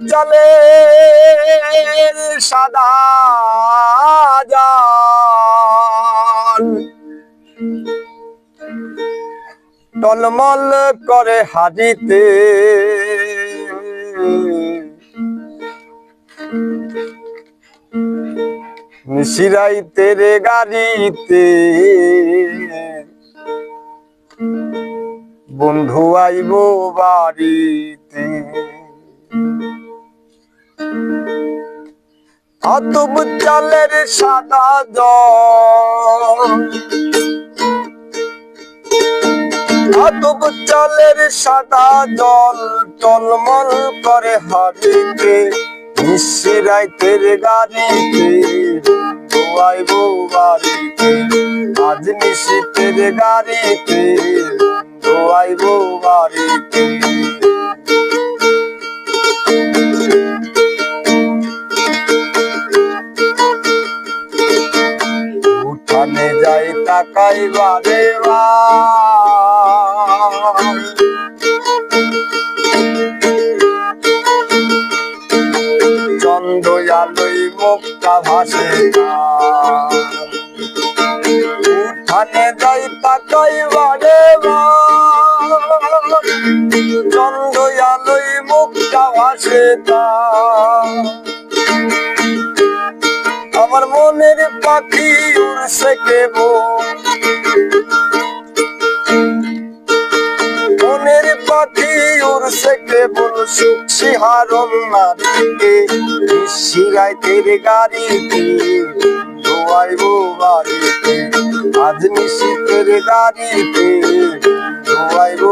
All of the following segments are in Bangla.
চলে সাদা জাল। টলমল করে হাজিতে নিশিরাই তেরে গাড়িতে বন্ধু আইব বাড়িতে। আতব চালের সাদা জল। আতব চালের সাদা জল টলমল করে হাড়িতে নিশিরাইতের গাড়িতে আইব বাড়িতে আজ নিশীতের গাড়িতে আইব বাড়িতে যাই তাকাই বারে চন্দ্র আলোই মুক্তা ভাসে উঠানে যাই তাকাই বারে চন্দ্র আলোই মুক্তা ভাসে আমার মনের পাখি উড়ছে কেবল। মনের পাখি উড়ছে কেবল, সুখ সিহারণ নারীকে শিরাইতের গাড়িতে ধোয়াইব বাড়িতে আজ নিশীতের গাড়িতে ধোয়াইব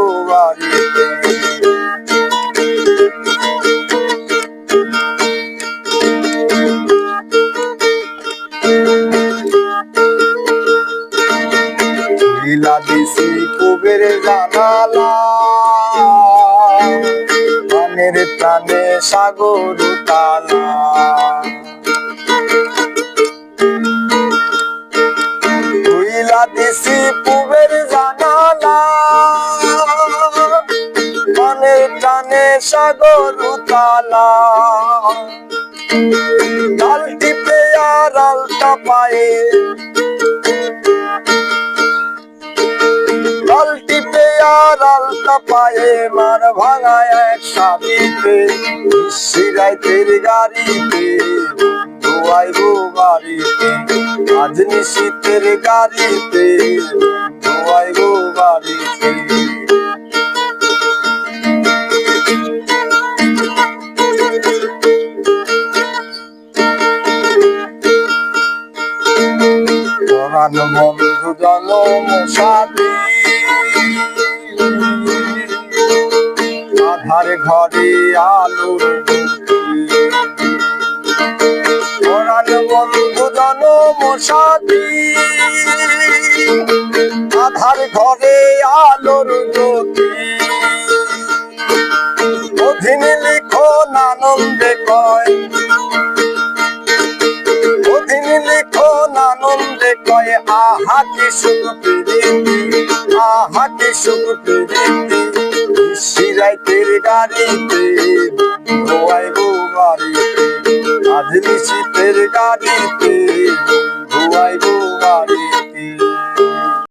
কুবের জানালা মনের প্রাণে সাগর তালা লীলা দিছি কুবের জানালা। মনের প্রাণে সাগর তালা ডাল টিপে আর আলতা পায়ে ভাঙায় এক সাবিতে শিরাইতের গাড়িতে ধোয়াইব বাড়িতে আজ নিশীতের গাড়িতে ধোয়াইব বাড়িতে পরাণ বন্ধু জনম সাথী। আধার ঘরে আলোর পরাণ বন্ধু জনম সাথী আধার ঘরে আলোর জ্যোতি। অধীন লিখো আনন্দে কয়, অধীন লিখো আনন্দে কয়, আহা কি সুখ আহা কি সুখ গাড়িতে ধোয়াইব বাড়িতে আজ নিশীতের গাড়িতে।